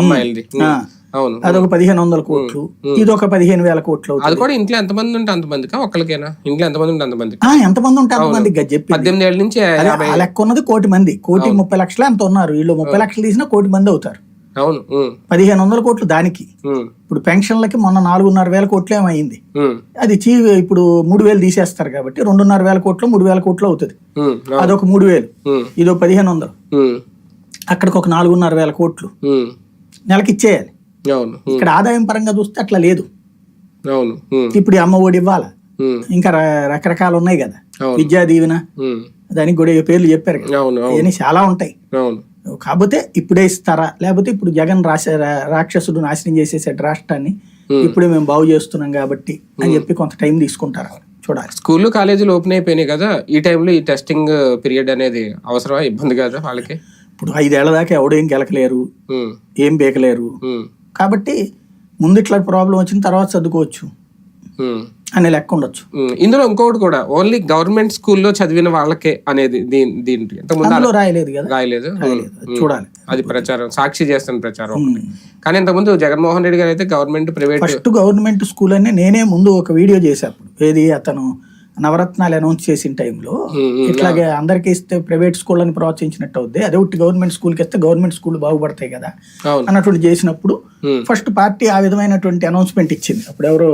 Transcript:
అమ్మాయిలది. అవును. అదొక పదిహేను వందల కోట్లు. ఇది ఒక పదిహేను వేల కోట్లు అది కూడా ఇంట్లో ఎంతమంది ఉంటే అంతమందికా? ఒక్కరికేనా ఇంట్లో ఎంతమంది ఉంటే అంతమంది ఎంతమంది ఉంటే అంతమంది చెప్పి పద్దెనిమిది ఏళ్ళ నుంచి లెక్క ఉన్నది కోటి మంది. కోటి ముప్పై లక్షలు ఎంత ఉన్నారు? వీళ్ళు ముప్పై లక్షలు తీసినా కోటి మంది అవుతారు. అవును. పదిహేను వందల కోట్లు దానికి. ఇప్పుడు పెన్షన్లకి మొన్న నాలుగున్నర వేల కోట్లు ఏమైంది? అది చీ ఇప్పుడు మూడు వేలు తీసేస్తారు కాబట్టి రెండున్నర వేల కోట్లు మూడు వేల కోట్లు అవుతుంది. అదొక మూడు వేలు. ఇదో పదిహేను వందలు అక్కడికి ఒక నాలుగున్నర వేల కోట్లు. నెలకి ఇచ్చేయాలి. ఇక్కడ ఆదాయం పరంగా చూస్తే అట్లా లేదు. ఇప్పుడు అమ్మ ఒడి ఇవ్వాలా? ఇంకా రకరకాలు ఉన్నాయి కదా. విద్యా దీవెన. దానికి కూడా పేర్లు చెప్పారు కదా. ఇవన్నీ చాలా ఉంటాయి. కాకపోతే ఇప్పుడే ఇస్తారా? లేకపోతే ఇప్పుడు జగన్ రాశ రాక్షసుడు నాశనం చేసేసాడు రాష్ట్రాన్ని ఇప్పుడే మేము బాగు చేస్తున్నాం కాబట్టి అని చెప్పి కొంత టైం తీసుకుంటారు? చూడాలి. స్కూళ్ళు కాలేజీలు ఓపెన్ అయిపోయినాయి కదా. ఈ టైంలో ఈ టెస్టింగ్ పీరియడ్ అనేది అవసరమా? ఇబ్బంది కదా వాళ్ళకి? ఇప్పుడు ఐదేళ్ళ దాకా ఎవడేం గెలకలేరు ఏం బేకలేరు. కాబట్టి ముందు ఇట్లా ప్రాబ్లం వచ్చిన తర్వాత చదువుకోవచ్చు. అనే లెక్క ఉండొచ్చు. ఇందులో ఇంకొకటి కూడా ఓన్లీ గవర్నమెంట్ స్కూల్లో చదివిన వాళ్ళకే అనేది దీని దీంట్లో ఇంతకుముందు రాయలేదు కదా? రాయలేదు. చూడాలి. అది ప్రచారం సాక్షి చేస్తున్న ప్రచారం. కానీ ఇంతకుముందు జగన్మోహన్ రెడ్డి గారు అయితే government private first government school అని నేనే ముందు ఒక వీడియో చేసేప్పుడు ఏది అతను నవరత్నాలు అనౌన్స్ చేసిన టైంలో ఇట్లాగే అందరికీ ఇస్తే ప్రైవేట్ స్కూల్ అని ప్రోత్సహించినట్టు అవుద్ది. అదే ఒకటి గవర్నమెంట్ స్కూల్కి ఇస్తే గవర్నమెంట్ స్కూల్ బాగుపడతాయి కదా అన్నటువంటి చేసినప్పుడు. ఫస్ట్ పార్టీ ఆ విధమైనటువంటి అనౌన్స్మెంట్ ఇచ్చింది. అప్పుడు ఎవరో